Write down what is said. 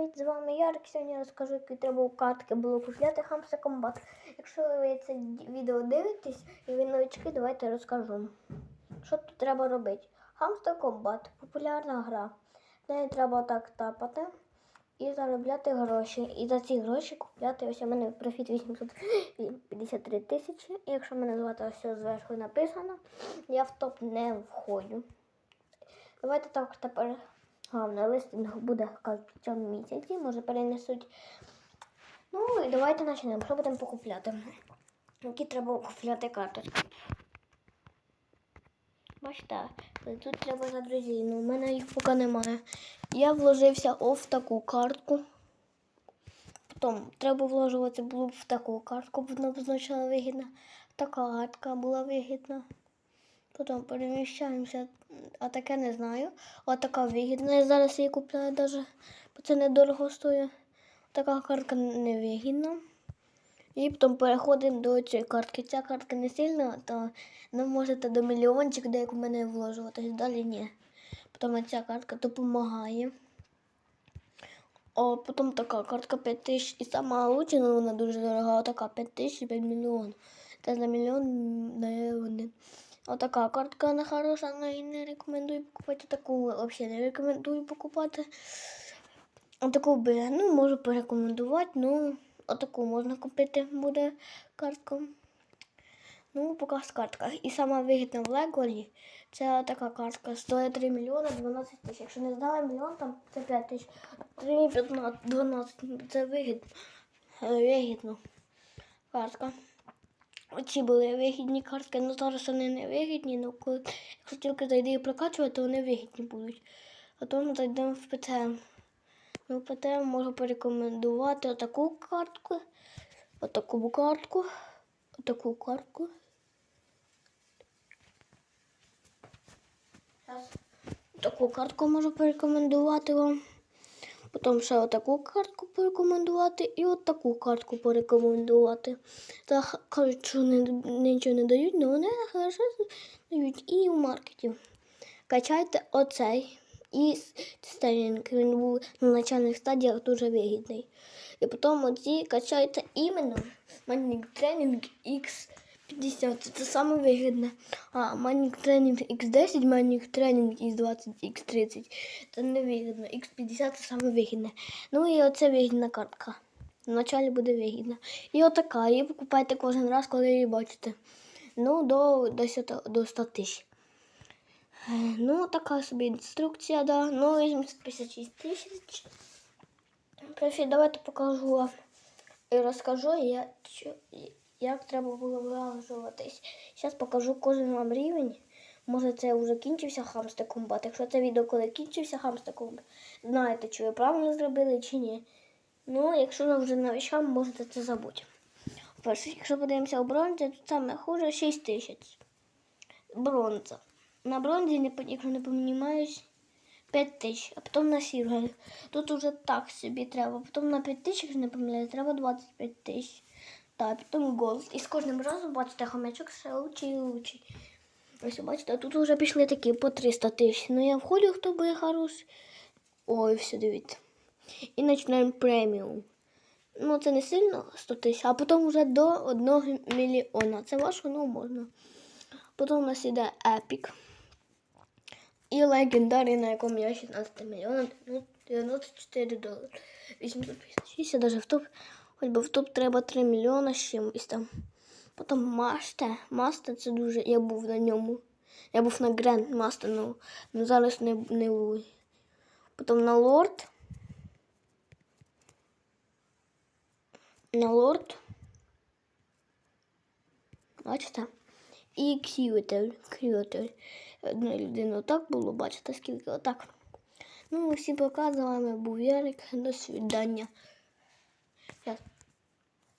привіт! З вами Ярик. Сьогодні розкажу, які треба у картки було купляти Хамса Комбат. Якщо ви це відео дивитесь і ви новички, давайте розкажу. Що тут треба робити? Хамстер Комбат популярна гра. В неї треба так тапати і заробляти гроші. І за ці гроші купляти ось у мене профіт 853 тисячі. І якщо мене звати ось зверху написано, я в топ не входжу. Давайте так тепер. Головне, листинг буде в цьому місяці, може перенесуть. Ну і давайте почнемо. Що будемо покупляти? Які треба купляти карточки? Бачите, тут треба за друзі, ну в мене їх поки немає. Я вложився о, в таку картку. Потім треба вложувати було б в таку картку, бо вона позначала вигідна. Така картка була вигідна. Потім переміщаємося, а таке не знаю. А така вигідна. Я зараз її купляю навіть, бо це недорого стоїть. Така картка невигідна. І потім переходимо до цієї картки. Ця картка не сильна, то не можете до мільйончик, де як у мене вложуватись, далі ні. Потім ця картка допомагає. О, потім така картка 5 тисяч. І сама лучше, ну вона дуже дорога, така 5 тисяч 5 мільйон. Та за мільйон не вони. Отака картка вона хороша, але і не рекомендую покупати. Таку взагалі не рекомендую покупати. Отаку би, ну, можу порекомендувати, ну, отаку можна купити буде картку. Ну, поки з картка. І сама вигідна в Леголі, це така картка. Стоїть 3 мільйони 12 тисяч. Якщо не здали мільйон, там це 5 тисяч. 3, 15, 12, це вигідно. Вигідно. Картка. Оці були вигідні картки, ну зараз вони не вигідні, але коли, якщо тільки зайди і прокачувати, то вони вигідні будуть. А то ми зайдемо в ПТМ. Ну, в ПТМ можу порекомендувати отаку картку, отаку картку, отаку картку. Таку картку можу порекомендувати вам. Потім ще отаку картку порекомендувати і от таку картку порекомендувати. Та кажуть, що не, нічого не дають, але вони хорошо дають і в маркеті. Качайте оцей. І стейнінг, він був на начальних стадіях дуже вигідний. І потім оці качайте іменно Манік Тренінг X50. Це саме вигідне. А Манік Тренінг X10, Манік Тренінг X20, X30. Це не вигідно. X50 це саме вигідне. Ну і оце вигідна картка. Вначалі буде вигідна. І отака. Її покупайте кожен раз, коли її бачите. Ну, до, до, 100 до 100 тисяч. Е, Ну, така собі інструкція, да. Ну, 856 тисяч. Давайте покажу вам і розкажу, я, як треба було вилажуватись. Зараз покажу кожен вам рівень. Може, це вже кінчився хамстер комбат. Якщо це відео коли кінчився хамстер знаєте, чи ви правильно зробили, чи ні. Ну, якщо ви вже новичкам, можете це забути. Перше, якщо подивимося у бронзі, то саме хуже 6 тисяч. Бронза. На бронзі, якщо не помінімаюсь, 5 тисяч, а потім на сіргель. Тут уже так собі треба. Потім на 5 тисяч, якщо не помиляюсь, треба 25 тисяч. Так, потім голд. І з кожним разом, бачите, хомячок все лучше і лучше. Ось, бачите, тут вже пішли такі по 300 тисяч. Ну я входжу, хто буде хороший. Ой, все, дивіться. І починаємо преміум. Ну, це не сильно 100 тисяч, а потім вже до 1 мільйона. Це важко, ну можна. Потім у нас іде епік. І легендарний, на якому я 16 мільйонів 94 долари. 856, я навіть в топ. Хоч би в топ треба 3 мільйони з чимось там. Потім Масте. Масте це дуже. Я був на ньому. Я був на Гранд Масте, ну, ну зараз не, не був. Потім на Лорд. На Лорд. Бачите? І ксівитель. Ксівитель. Одна людина отак було, бачите, скільки отак. Ну, всім пока, з вами був Ярик. До свидання. Щас.